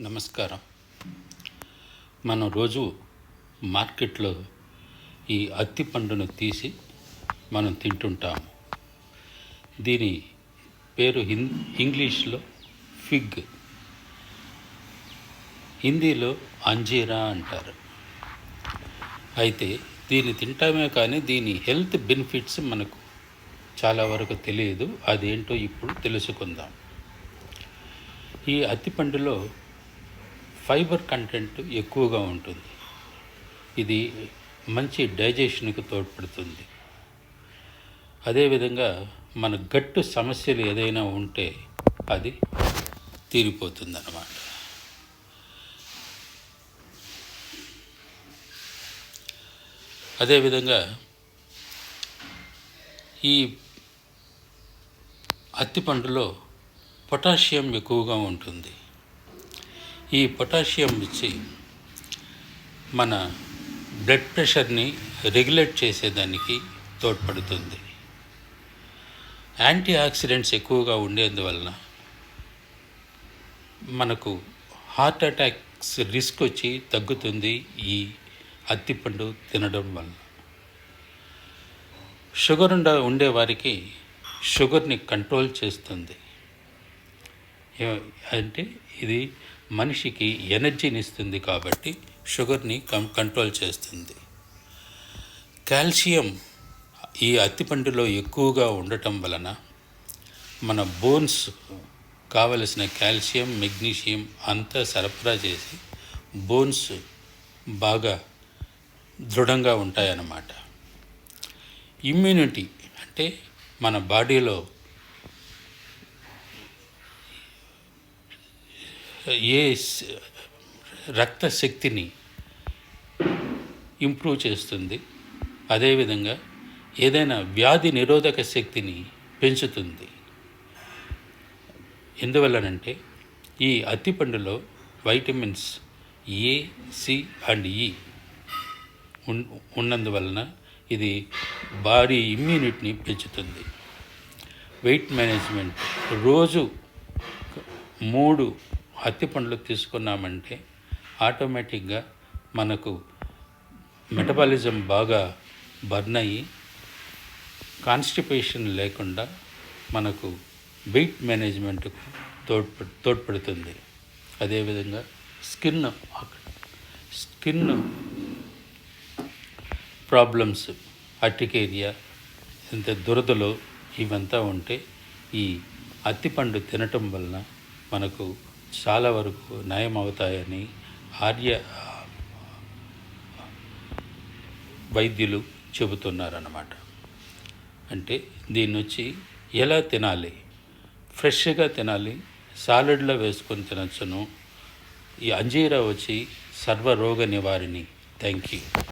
నమస్కారం. మనం రోజు మార్కెట్లో ఈ అత్తి పండును తీసి మనం తింటుంటాము. దీని పేరు హిం ఇంగ్లీష్లో ఫిగ్. హిందీలో అంజీరా అంటారు. అయితే దీన్ని తింటామే కానీ దీని హెల్త్ బెనిఫిట్స్ మనకు చాలా వరకు తెలియదు. అదేంటో ఇప్పుడు తెలుసుకుందాం. ఈ అత్తిపండులో ఫైబర్ కంటెంట్ ఎక్కువగా ఉంటుంది. ఇది మంచి డైజెషన్కు తోడ్పడుతుంది. అదేవిధంగా మన గట్టు సమస్యలు ఏదైనా ఉంటే అది తీరిపోతుందన్నమాట. అదేవిధంగా ఈ అత్తిపండులో పొటాషియం ఎక్కువగా ఉంటుంది. ఈ పొటాషియం ఇచ్చి మన బ్లడ్ ప్రెషర్ని రెగ్యులేట్ చేసేదానికి తోడ్పడుతుంది. యాంటీ ఆక్సిడెంట్స్ ఎక్కువగా ఉండేందువలన మనకు హార్ట్ అటాక్స్ రిస్క్ వచ్చి తగ్గుతుంది ఈ అత్తిపండు తినడం వల్ల షుగర్ ఉండ ఉండే వారికి షుగర్ని కంట్రోల్ చేస్తుంది. అంటే ఇది మనిషికి ఎనర్జీని ఇస్తుంది కాబట్టి షుగర్ని కం కంట్రోల్ చేస్తుంది. కాల్షియం ఈ అత్తిపండులో ఎక్కువగా ఉండటం వలన మన బోన్స్ కావలసిన కాల్షియం మెగ్నీషియం అంతా సరఫరా చేసి బోన్స్ బాగా దృఢంగా ఉంటాయన్నమాట. ఇమ్యూనిటీ అంటే మన బాడీలో ఏ రక్త శక్తిని ఇంప్రూవ్ చేస్తుంది అదేవిధంగా ఏదైనా వ్యాధి నిరోధక శక్తిని పెంచుతుంది. ఎందువల్లనంటే ఈ అత్తిపండులో vitamins A C and E ఉన్నందువలన ఇది భారీ ఇమ్యూనిటీని పెంచుతుంది. వెయిట్ మేనేజ్మెంట్ రోజు మూడు అత్తి పండ్లు తీసుకున్నామంటే ఆటోమేటిక్గా మనకు మెటబాలిజం బాగా బర్న్ అయ్యి కాన్స్టిపేషన్ లేకుండా మనకు వెయిట్ మేనేజ్మెంట్కు తోడ్ప తోడ్పడుతుంది. అదేవిధంగా స్కిన్ స్కిన్ ప్రాబ్లమ్స్ అట్టికేరియా ఇంత దురదలు ఇవంతా ఉంటే ఈ అత్తిపండు తినటం వలన మనకు చాలా వరకు నయం అవుతాయని ఆర్య వైద్యులు చెబుతున్నారన్నమాట. అంటే దీన్ని వచ్చి ఎలా తినాలి? ఫ్రెష్గా తినాలి సాలడ్లో వేసుకొని తినచ్చును ఈ అంజీరా వచ్చి సర్వరోగ నివారిణి. Thank you